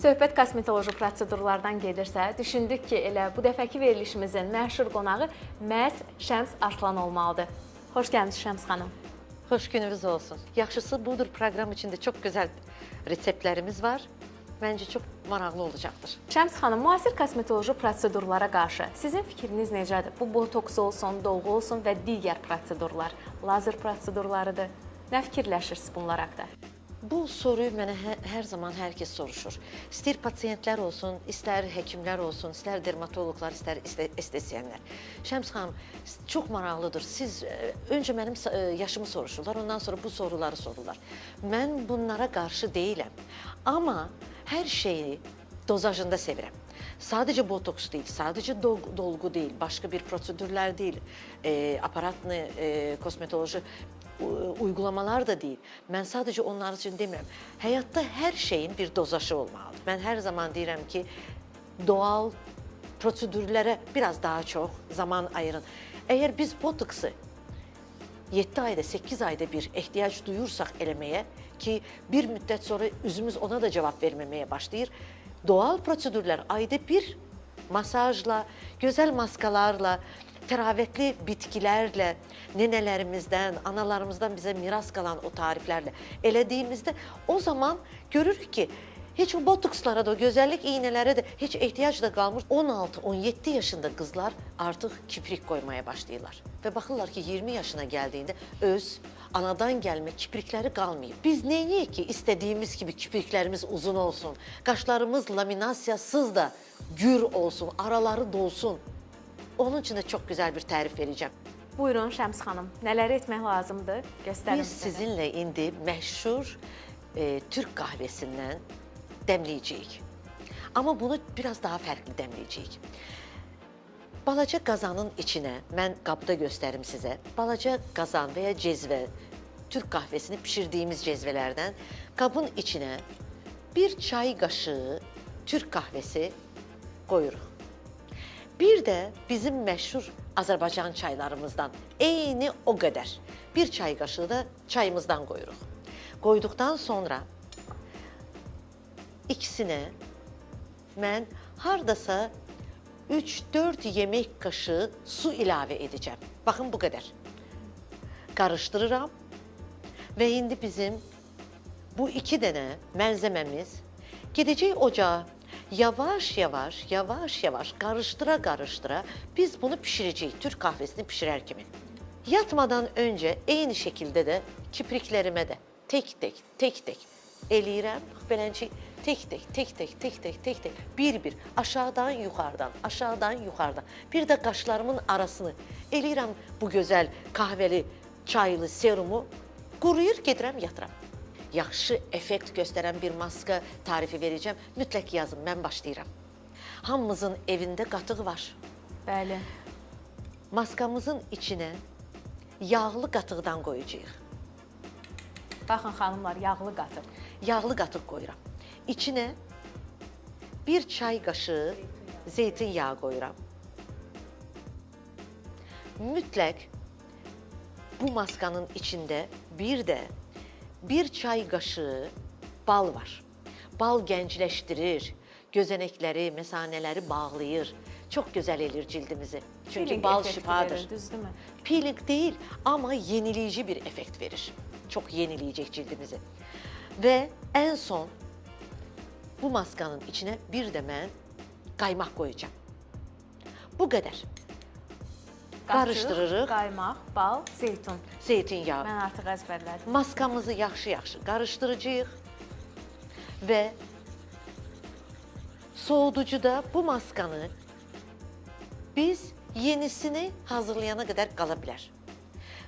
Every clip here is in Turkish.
Söhbət kosmetoloji prosedurlardan gedirsə, düşündük ki, elə bu dəfəki verilişimizin məşhur qonağı məhz Şəms Arslan olmalıdır. Xoş gəlmisiniz Şəms xanım. Hoş gününüz olsun. Yaxşısı budur program içinde çok güzel reseptlerimiz var. Bence çok maraqlı olacaktır. Şəms xanım, müasir kosmetoloji prosedurlara qarşı sizin fikriniz necədir? Bu botoks olsun, dolğu olsun və digər prosedurlar, lazer prosedurlarıdır. Nə fikirləşirsiniz bunlar haqqında? Bu soruyu hər, hər zaman hər kəs soruşur. İstər pasiyentlər olsun, istər həkimlər olsun, istər dermatoloqlar, istər este- estetisyenlər. Şəms xanım, çox maraqlıdır. Siz e, öncə mənim e, yaşımı soruşurlar, ondan sonra bu soruları sorurlar. Mən bunlara qarşı deyiləm. Amma hər şeyi dozajında sevirəm. Sadece botoks değil, sadece dol- dolgu değil, başka bir prosedürler değil, e, aparatlı e, kosmetoloji uygulamalar da değil. Ben sadece onlar için demiyorum. Hayatta her şeyin bir dozaşı olmalı. Ben her zaman diyorum ki doğal prosedürlere biraz daha çok zaman ayırın. Eğer biz botoksu 7 ayda 8 ayda bir ihtiyaç duyursak elemeye ki bir müddet sonra üzümüz ona da cevap vermemeye başlayır. Doğal prosedürler ayda bir masajla, güzel maskalarla, teravetli bitkilerle, nenelerimizden, analarımızdan bize miras kalan o tariflerle elediğimizde o zaman görürük ki hiç o botokslara da, güzellik iğnelere de hiç ihtiyaç da kalmış. 16-17 yaşında kızlar artık kiprik koymaya başlıyorlar. Ve bakırlar ki 20 yaşına geldiğinde öz, anadan gelme kiprikleri kalmıyor. Biz neyi ki istediğimiz gibi kipriklerimiz uzun olsun, kaşlarımız laminasyasız da gür olsun, araları dolsun. Onun için de çok güzel bir tarif vereceğim. Buyurun Şəms xanım, nələr etmək lazımdır? Göstərin Biz bizə də. sizinle indi meşhur e, Türk kahvesinden demleyeceğiz. Ama bunu biraz daha farklı demleyeceğiz. Balaca qazanın içine, mən qabda göstərim sizə. Balaca qazan veya cezve, Türk kahvesini pişirdiğimiz cezvelerden qabın içine bir çay qaşığı Türk kahvesi koyuruq. Bir də bizim məşhur Azərbaycan çaylarımızdan eyni o qədər bir çay qaşığı da çayımızdan qoyuruq. Qoyduqdan sonra ikisinə mən hardasa 3-4 yemək qaşığı su ilavə edəcəm. Baxın bu qədər. Qarışdırıram və indi bizim bu iki dənə mənzəməmiz gedəcək ocağa. yavaş yavaş, yavaş yavaş karıştıra karıştıra biz bunu pişireceğiz Türk kahvesini pişirer gibi. Yatmadan önce eyni şekilde de kipriklerime de tek tek, tek tek elirəm, belənçi tek tek, tek tek, tek tek, tek tek, bir-bir, aşağıdan yuxarıdan, aşağıdan yuxarıdan. Bir də qaşlarımın arasını elirəm bu gözəl kahvəli çaylı serumu, quruyur, gedirəm, yatıram. Yaxşı effekt göstərən bir maska tarifi verəcəm. Mütləq yazın, mən başlayıram. Hamımızın evində qatıq var. Bəli. Maskamızın içinə yağlı qatıqdan qoyacağıq. Baxın xanımlar, yağlı qatıq. Yağlı qatıq qoyuram. İçinə bir çay qaşığı zeytin yağı qoyuram. Mütləq bu maskanın içində bir də bir çay qaşığı bal var. Bal gəncləşdirir, gözenekləri, mesanələri bağlayır. Çox gözəl elir cildimizi. Çünki Peeling bal şifadır. verir, düzdürmü? Peeling değil ama yenileyici bir efekt verir. Çok yenileyecek cildimizi. Ve en son bu maskanın içine bir de ben kaymak koyacağım. Bu kadar. Qarışdırırıq. Qaymaq, bal, zeytun. Zeytinyağı. Mən artıq əzbərlədim. Maskamızı yaxşı-yaxşı qarışdıracağıq və soğuducuda bu maskanı biz yenisini hazırlayana kadar qala bilər.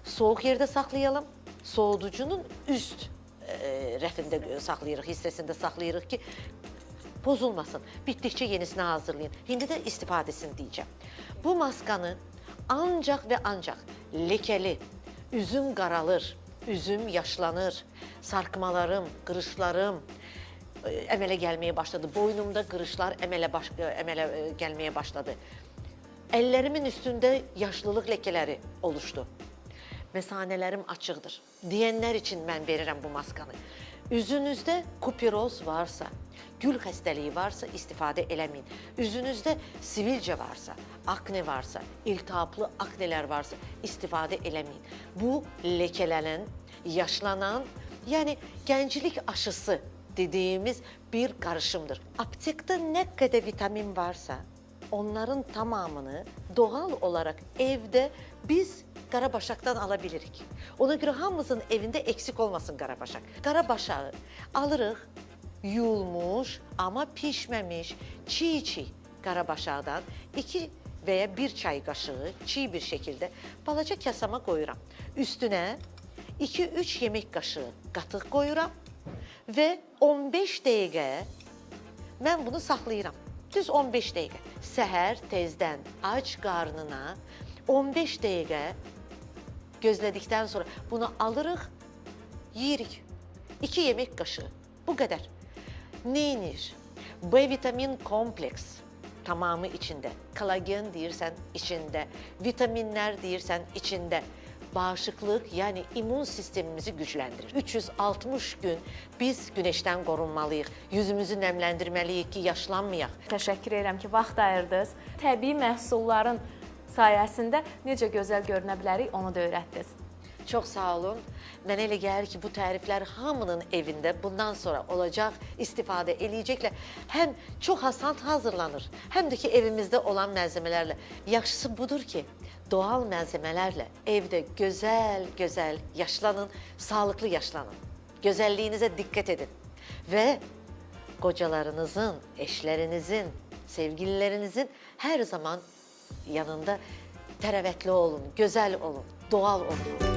Soğuk yerdə saxlayalım. Soğuducunun üst e, rəfində saxlayırıq, hissəsində saxlayırıq ki, pozulmasın. Bitdikcə yenisini hazırlayın. İndi də istifadəsini deyəcəm. Bu maskanı ancaq və ancaq lekəli, üzüm qaralır, üzüm yaşlanır, sarkmalarım, qırışlarım e, əmələ gəlməyə başladı. Boynumda qırışlar əmələ baş, əmələ e, gəlməyə başladı. Əllərimin üstündə yaşlılıq ləkələri oluşdu. Mesanələrim açıqdır. Deyənlər üçün mən verirəm bu maskanı. Üzünüzdə kupiroz varsa, Gül xəstəliyi varsa istifadə eləməyin. Üzünüzdə sivilcə varsa, akne varsa, iltihaplı aknelər varsa istifadə eləməyin. Bu lekələnən, yaşlanan, yəni gənclik aşısı dediyimiz bir qarışımdır. Aptekdə nə qədər vitamin varsa, onların tamamını doğal olaraq evdə biz qarabaşaqdan ala bilirik. Ona görə hamımızın evində eksik olmasın qarabaşaq. Qarabaşağı alırıq, yuyulmuş, amma pişməmiş, çiğ-çiğ qarabaşaqdan 2 və ya 1 çay qaşığı çiğ bir şəkildə balaca kasama qoyuram. Üstünə 2-3 yemək qaşığı qatıq qoyuram və 15 dəqiqə mən bunu saxlayıram. Düz 15 dəqiqə. Səhər tezdən ac qarnına 15 dəqiqə gözlədikdən sonra bunu alırıq, yeyirik. 2 yemək qaşığı. Bu qədər. Neynir? B vitamin kompleks tamamı içində. Kollagen deyirsən içində, vitaminlər deyirsən içində. Bağışıqlıq, yəni immun sistemimizi gücləndirir. 360 gün biz günəşdən qorunmalıyıq. Yüzümüzü nəmləndirməliyik ki, yaşlanmayaq. Təşəkkür edirəm ki, vaxt ayırdınız. Təbii məhsulların sayəsində necə gözəl görünə bilərik, onu da öyrətdiniz. Çox sağ olun. Elə gəlir ki, bu təriflər hamının evində bundan sonra olacaq, istifadə eləyəcəklər. Həm çox asan hazırlanır, həm də ki, evimizdə olan malzemələrlə. Yaxşısı budur ki, doğal malzemələrlə evdə gözəl-gözəl yaşlanın, sağlıqlı yaşlanın. Gözəlliyinizə diqqət edin və qocalarınızın, eşlərinizin, sevgililərinizin hər zaman yanında tərəvətli olun, gözəl olun, doğal olun.